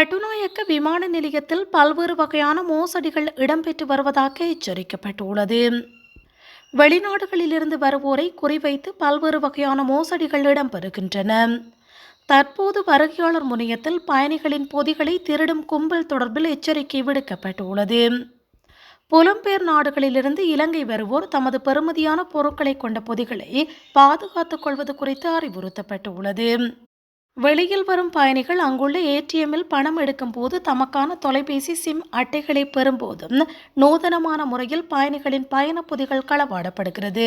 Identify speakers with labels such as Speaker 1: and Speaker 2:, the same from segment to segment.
Speaker 1: கட்டுநாயக்க விமான நிலையத்தில் பல்வேறு வகையான மோசடிகள் இடம்பெற்று வருவதாக எச்சரிக்கப்பட்டுள்ளது. வெளிநாடுகளிலிருந்து வருவோரை குறிவைத்து பல்வேறு வகையான மோசடிகள் இடம்பெறுகின்றன. தற்போது வருகையாளர் முனையத்தில் பயணிகளின் பொதிகளை திருடும் கும்பல் தொடர்பில் எச்சரிக்கை விடுக்கப்பட்டுள்ளது. புலம்பெயர் நாடுகளிலிருந்து இலங்கை வருவோர் தமது பெறுமதியான பொருட்களை கொண்ட பொதிகளை பாதுகாத்துக் கொள்வது குறித்து அறிவுறுத்தப்பட்டுள்ளது. வெளியில் வரும் பயணிகள் அங்குள்ள ஏடிஎம்மில் பணம் எடுக்கும் போது தமக்கான தொலைபேசி சிம் அட்டைகளை பெறும்போதும் நூதனமான முறையில் பயணிகளின் பயணப்பொதிகள் களவாடப்படுகிறது.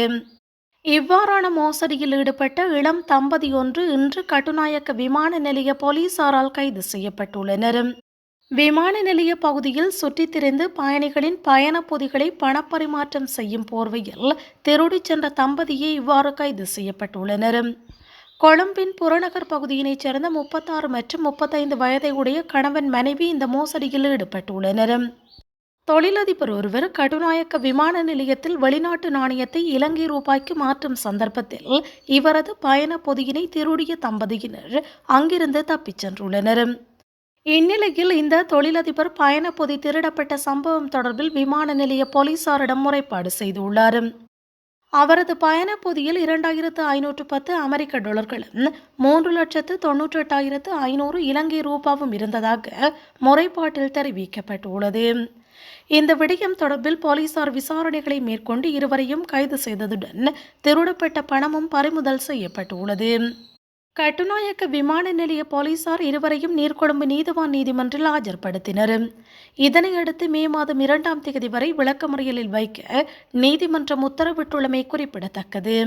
Speaker 1: இவ்வாறான மோசடியில் ஈடுபட்ட இளம் தம்பதி ஒன்று இன்று கட்டுநாயக்க விமான நிலைய போலீசாரால் கைது செய்யப்பட்டுள்ளனர். விமான நிலைய பகுதியில் சுற்றித் திரிந்து பயணிகளின் பயண பொதிகளை பணப்பரிமாற்றம் செய்யும் போர்வையில் திருடிச் சென்ற தம்பதியே இவ்வாறு கைது செய்யப்பட்டுள்ளனர். கொழும்பின் புறநகர் பகுதியினைச் சேர்ந்த முப்பத்தாறு மற்றும் முப்பத்தைந்து வயதை உடைய கணவன் மனைவி இந்த மோசடியில் ஈடுபட்டுள்ளனர். தொழிலதிபர் ஒருவர் கடுநாயக்க விமான நிலையத்தில் வெளிநாட்டு நாணயத்தை இலங்கை ரூபாய்க்கு மாற்றும் சந்தர்ப்பத்தில் இவரது பயண பொதியினை திருடிய தம்பதியினர் அங்கிருந்து தப்பிச் சென்றுள்ளனர். இந்நிலையில் இந்த தொழிலதிபர் பயண பொதி திருடப்பட்ட சம்பவம் தொடர்பில் விமான நிலைய போலீசாரிடம் முறைப்பாடு செய்துள்ளார். அவரது பயணப் பொதியில் இரண்டாயிரத்து ஐநூற்று பத்து அமெரிக்க டாலர்களும் மூன்று லட்சத்து தொன்னூற்றி எட்டாயிரத்து ஐநூறு இலங்கை ரூபாவும் இருந்ததாக முறைப்பாட்டில் தெரிவிக்கப்பட்டுள்ளது. இந்த விடயம் தொடர்பில் போலீசார் விசாரணைகளை மேற்கொண்டு இருவரையும் கைது செய்ததுடன் திருடப்பட்ட பணமும் பறிமுதல் செய்யப்பட்டுள்ளது. கட்டுநாயக்க விமான நிலைய போலீசார் இருவரையும் நீர்கொழும்பு நீதிவான் நீதிமன்றில் ஆஜர்படுத்தினர். இதனையடுத்து மே மாதம் இரண்டாம் தேதி வரை விளக்கமறியலில் வைக்க நீதிமன்றம் உத்தரவிட்டுள்ளமை குறிப்பிடத்தக்கது.